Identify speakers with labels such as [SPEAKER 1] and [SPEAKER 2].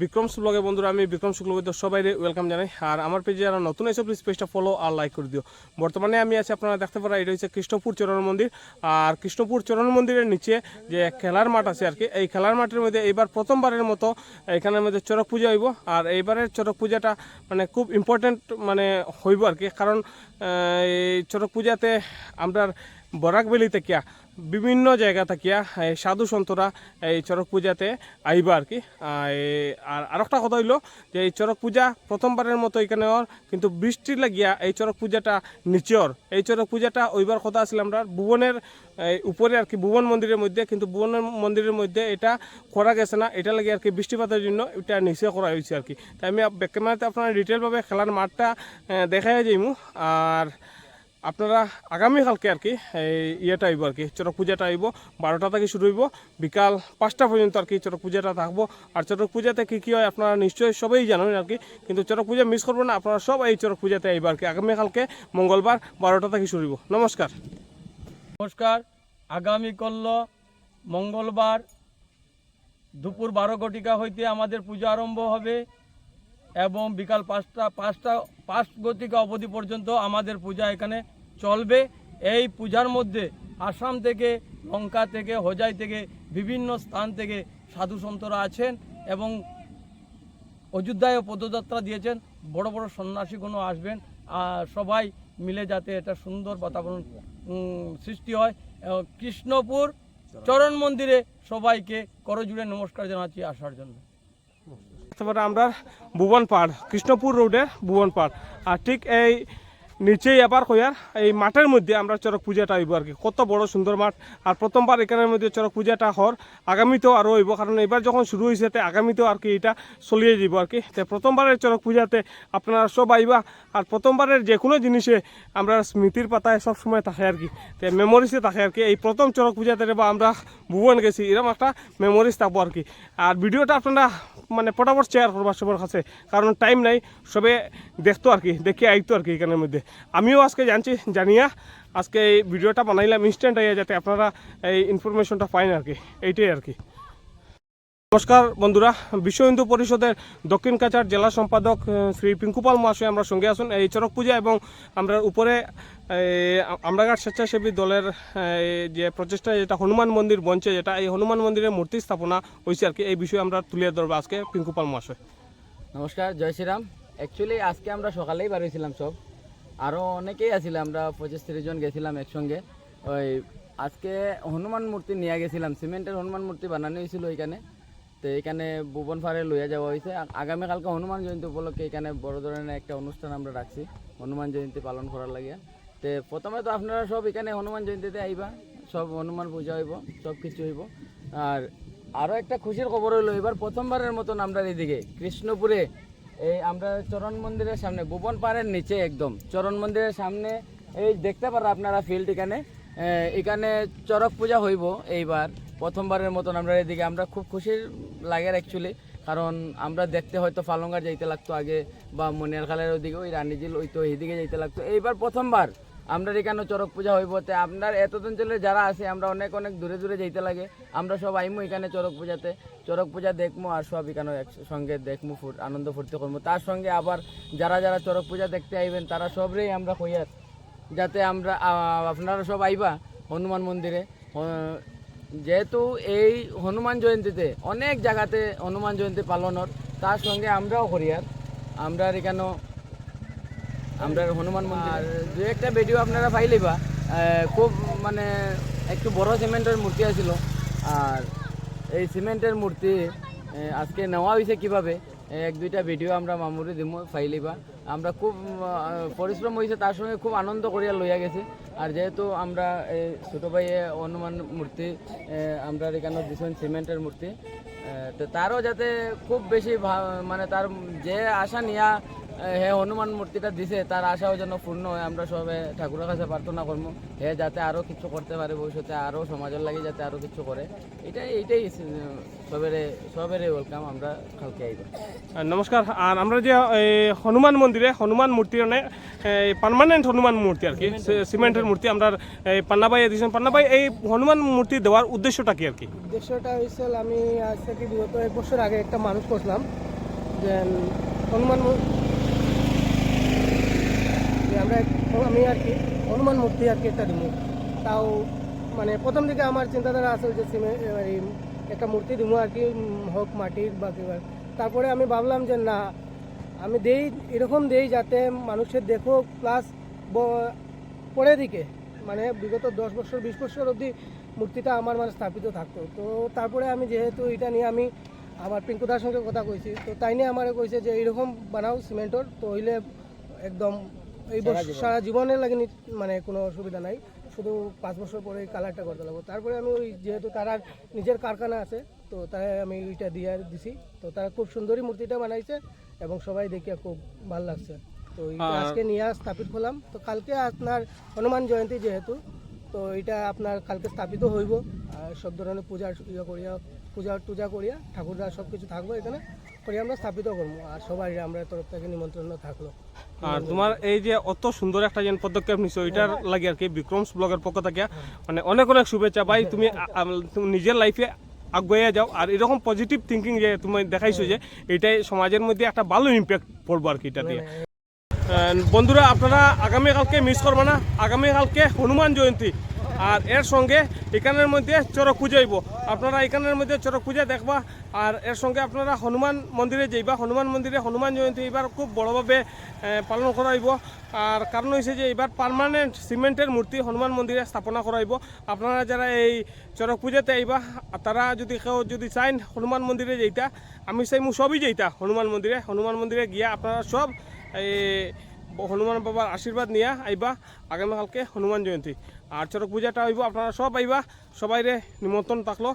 [SPEAKER 1] বিক্রম ব্লগে বন্ধুরা, আমি বিক্রম শুক্লবৈদ্য সবাই ওয়েলকাম জানাই। আর আমার পেজে যারা নতুন এসে প্লিজ পেজটা ফলো আর লাইক করে দিও। বর্তমানে আমি আছি, আপনারা দেখতে পারা, এটা হচ্ছে কৃষ্ণপুর চরণ মন্দির। আর কৃষ্ণপুর চরণ মন্দিরের নিচে যে খেলার মাঠ আছে আর কি, এই খেলার মাঠের মধ্যে এইবার প্রথমবারের মতো এখানের মধ্যে চরক পূজা হইব। আর এইবারের চরক পূজাটা মানে খুব ইম্পর্টেন্ট মানে হইব আর কি। কারণ এই চরক পূজাতে আমরা বরাকবেলি থেকে বিভিন্ন জায়গা থাকিয়া সাধু সন্তরা এই চড়ক পূজাতে আইবা আর কি আর আরেকটা কথা হইল যে, এই চড়ক পূজা প্রথমবারের মতো এখানে কিন্তু বৃষ্টির লাগিয়া এই চড়ক পূজাটা নিচর। এই চড়ক পূজাটা ওইবার কথা আছিল আমরা ভুবনের উপরে আর কি ভুবন মন্দিরের মধ্যে, কিন্তু ভুবনের মন্দিরের মধ্যে এটা করা গেছে না। এটা লাগে আর কি বৃষ্টিপাতের জন্য এটা নিচে করা হয়েছে আর কি তাই আমি ক্যামেরাতে আপনার ডিটেলভাবে খেলার মাঠটা দেখাই যাইমু। আর আপনারা আগামীকালকে আর কি, এই ইয়েটা আইব আর কি চড়ক পূজাটা আইব, বারোটা থেকে শুরু হইব, বিকাল পাঁচটা পর্যন্ত আর কি চড়ক পূজাটা থাকব। আর চড়ক পূজাতে কী কী হয় আপনারা নিশ্চয়ই সবাই জানেন আর কি, কিন্তু চড়ক পূজা মিস করবেন না, আপনারা সব এই চড়ক পূজাতে আইব আর কি। আগামীকালকে মঙ্গলবার বারোটা থেকে শুরু হইব। নমস্কার।
[SPEAKER 2] নমস্কার, আগামী কল্ল মঙ্গলবার দুপুর বারো ঘটিকা হইতে আমাদের পূজা আরম্ভ হবে এবং বিকাল পাঁচটা পাঁচটা, পাঁচ গতিকা অবধি পর্যন্ত আমাদের পূজা এখানে চলবে। এই পূজার মধ্যে আসাম থেকে, লঙ্কা থেকে, হোজাই থেকে, বিভিন্ন স্থান থেকে সাধু সন্তরা আছেন এবং অযোধ্যায় পদযাত্রা দিয়েছেন। বড় বড় সন্ন্যাসীগণও আসবেন। আর সবাই মিলে যাতে এটা সুন্দর বাতাবরণ সৃষ্টি হয়। কৃষ্ণপুর চরণ মন্দিরে সবাইকে করজুড়ে নমস্কার জানাচ্ছি আসার জন্য।
[SPEAKER 1] আমরা ভুবন পাড়, কৃষ্ণপুর রোডের ভুবন পাড়। আর ঠিক এই নিচেই আবার কইয়ার এই মাঠের মধ্যে আমরা চড়ক পূজাটা হইব আর কি। কত বড় সুন্দর মাঠ। আর প্রথমবার এখানের মধ্যে চড়ক পূজাটা হর আগামীতেও আরও হইব, কারণ এবার যখন শুরু হয়েছে তে আগামীতেও আর কি এটা চলিয়ে যাব আর কি। তে প্রথমবারের চড়ক পূজাতে আপনারা সব আইবা, আর প্রথমবারের যে কোনো জিনিসে আমরা স্মৃতির পাতায় সব সময় থাকে আর কি। তে মেমোরিজে থাকে আর কি। এই প্রথম চড়ক পূজাতে বা আমরা ভুবন গেছি এরকম একটা মেমোরিজ থাকব আর কি। আর ভিডিওটা আপনারা মানে ফটাফট শেয়ার করবার সবার কাছে, কারণ টাইম নাই, সবে দেখতো আর কি, দেখে আইতো আর কি এখানের মধ্যে। আমিও আজকে জানছি, জানিয়া আজকে এই ভিডিওটা বানাইলাম ইনস্ট্যান্ট হয়ে যাতে আপনারা এই ইনফরমেশনটা পাইন আর কি। এইটাই আর কি। নমস্কার বন্ধুরা, বিশ্ব হিন্দু পরিষদের দক্ষিণ কাছাড় জেলা সম্পাদক শ্রী পিঙ্কুপাল মহাশয় আমরা সঙ্গে আসুন এই চড়ক পূজা এবং আমরা উপরে আমরাঘাট স্বেচ্ছাসেবী দলের যে প্রচেষ্টা, যেটা হনুমান মন্দির বঞ্চে যেটা এই হনুমান মন্দিরের মূর্তি স্থাপনা হয়েছে আর কি। এই বিষয়ে আমরা তুলে ধরবো আজকে পিঙ্কুপাল মহাশয়।
[SPEAKER 3] নমস্কার, জয় শ্রীরাম। অ্যাকচুয়ালি আজকে আমরা সকালেই বার হয়েছিলাম সব। আরও অনেকেই আছিল, আমরা পঁচিশ তিরিশ জন গেছিলাম একসঙ্গে। ওই আজকে হনুমান মূর্তি নিয়ে গেছিলাম, সিমেন্টের হনুমান মূর্তি বানানো হয়েছিল এখানে। তো এখানে ভুবন ফারে লইয়া যাওয়া হয়েছে। আগামীকালকে হনুমান জয়ন্তী উপলক্ষে এখানে বড় ধরনের একটা অনুষ্ঠান আমরা রাখছি, হনুমান জয়ন্তী পালন করার লাগিয়া। তো প্রথমে তো আপনারা সব এখানে হনুমান জয়ন্তীতে আইবা, সব হনুমান পূজা হইব, সব কিছু হইব। আর আরও একটা খুশির খবর হইল, এবার প্রথমবারের মতন আমরা এদিকে, কৃষ্ণপুরে এই আমরা চরণ মন্দিরের সামনে ভুবন পাহাড়ের নিচে একদম। চরণ মন্দিরের সামনে, এই দেখতে পারো আপনারা ফিল্ড এখানে। এখানে চরক পূজা হইব এইবার, প্রথমবারের মতন আমরা এদিকে। আমরা খুব খুশির লাগে অ্যাকচুয়ালি কারণ আমরা দেখতে হয়তো ফালঙ্গার যাইতে লাগতো আগে, বা মনিয়ার খালের ওইদিকে ওই রানিজিল ওই তো এইদিকে যাইতে লাগতো। এইবার প্রথমবার আমরা এখানে চরক পূজা হইব। তে আপনার এত অঞ্চলে যারা আছে, আমরা অনেক অনেক দূরে দূরে যাইতে লাগে। আমরা সব আইমু এখানে চরক পূজাতে। চরক পূজা দেখমু আর সব এখানে একসঙ্গে দেখমু আনন্দ ফুর্তি করব তার সঙ্গে আবার যারা যারা চরক পূজা দেখতে আইবেন, তারা সবরেই আমরা কইয়ার যাতে আমরা আপনারা সব আইবা হনুমান মন্দিরে। যেহেতু এই হনুমান জয়ন্তীতে অনেক জায়গাতে হনুমান জয়ন্তী পালনের, তার সঙ্গে আমরাও করি আর আমরা এখানেও আমরা হনুমান মন্দির। দু একটা ভিডিও আপনারা পাইলেবা খুব মানে একটু বড় সিমেন্টের মূর্তি আছিল। আর এই সিমেন্টের মূর্তি আজকে নেওয়া হয়েছে কীভাবে এক দুইটা ভিডিও আমরা মামুরি দিমু ফাইলিবা আমরা খুব পরিশ্রম হয়েছে তার সঙ্গে খুব আনন্দ করিয়া লইয়া গেছে। আর যেহেতু আমরা এই ছোটো ভাইয়ে হনুমান মূর্তি আমরা এখানে দিছেন সিমেন্টের মূর্তি তো তারও যাতে খুব বেশি মানে তার যে আশা নিয়া হে হনুমান মূর্তিটা দিছে তার আশাও যেন পূর্ণ হয়। আমরা সবে ঠাকুরের কাছে প্রার্থনা করব হে যাতে আরও কিছু করতে পারে ভবিষ্যতে আরও সমাজের লাগে যাতে আরও কিছু করে। এটাই এইটাই সবেরে সবেরে ওয়েলকাম আমরা কালকে আইব।
[SPEAKER 1] নমস্কার। আর আমরা যে এই, হনুমান মন্দিরে হনুমান মূর্তি মানে পার্মানেন্ট হনুমান মূর্তি আর কি সিমেন্টের মূর্তি আমরা এই পান্নাবাই দিয়েছেন পান্নাবাই এই হনুমান মূর্তি দেওয়ার উদ্দেশ্যটা কি আর কি?
[SPEAKER 4] উদ্দেশ্যটা হয়েছিল আমি আজ থেকে বিগত এক বছর আগে একটা মানুষ করলাম যে হনুমান আমরা আমি আর কি, হনুমান মূর্তি আর কি একটা দিব। তাও মানে প্রথম দিকে আমার চিন্তাধারা আছে যে সিমে একটা মূর্তি দিব আর কি হোক মাটির বা কিবা তারপরে আমি ভাবলাম যে না, আমি দেই, এরকম দেই যাতে মানুষের দেখো প্লাস পরে দিকে মানে বিগত দশ বছর, বিশ বছর অবধি মূর্তিটা আমার মানে স্থাপিত থাকতো। তো তারপরে আমি যেহেতু এটা নিয়ে আমি আমার পিঙ্কুদার সঙ্গে কথা কইছি, তো তাই নিয়ে আমার কইছে যে এরকম বানাও সিমেন্টর, তো হইলে একদম এই বছর সারা জীবনের লাগে নি- মানে কোনো অসুবিধা নাই। শুধু পাঁচ বছর পরে কালারটা করতে লাগবো তারপরে আমি ওই যেহেতু তার নিজের কারখানা আছে তো তাই আমি ওইটা দিয়ে দিছি। তো তারা খুব সুন্দরই মূর্তিটা বানাইছে এবং সবাই দেখিয়া খুব ভালো লাগছে। তো আজকে নিয়ে স্থাপিত করলাম। তো কালকে আপনার হনুমান জয়ন্তী যেহেতু তো এটা আপনার কালকে স্থাপিত হইব। সব ধরনের পূজা ইয়ে করিয়া পূজা টুজা করিয়া ঠাকুররা সব কিছু থাকব এখানে করে আমরা স্থাপিত করব। আর সবাই আমরা তরফ থেকে নিমন্ত্রণ থাকল।
[SPEAKER 1] আর তোমার এই যে অত সুন্দর একটা যেন পদক্ষেপ নিছো এটার লাগে আর কি বিক্রমস ব্লগের পক্ষ থেকে মানে অনেক অনেক শুভেচ্ছা। ভাই আ- তুমি নিজের লাইফে আগুয়ে যাও। আর এরকম পজিটিভ থিঙ্কিং যে তুমি দেখাইছো যে এটাই সমাজের মধ্যে একটা ভালো ইম্প্যাক্ট পড়ব আর কি এটা দিয়ে। বন্ধুরা আপনারা আগামীকালকে মিস করবে না। আগামীকালকে হনুমান জয়ন্তী। আর এর সঙ্গে এখানের মধ্যে চড়ক পূজা হইব। আপনারা এখানের মধ্যে চড়ক পূজা দেখবা, আর এর সঙ্গে আপনারা হনুমান মন্দিরে যাইবা। হনুমান মন্দিরে হনুমান জয়ন্তী এবার খুব বড়োভাবে পালন করা হইব। আর কারণ হয়েছে যে এবার পার্মানেন্ট সিমেন্টের মূর্তি হনুমান মন্দিরে স্থাপনা করা হইব। আপনারা যারা এই চড়ক পূজাতে আইবা, তারা যদি কেউ যদি চাইন হনুমান মন্দিরে যাইতা, আমি চাই মু সবই যাইতা হনুমান মন্দিরে। হনুমান মন্দিরে গিয়া আপনারা সব এই হনুমান বাবার আশীর্বাদ নিয়ে আইবা আগামীকালকে হনুমান জয়ন্তী। আর চড়ক পূজাটা হইব, আপনারা সব আইবা, সবাইরে নিমন্ত্রণ থাকল।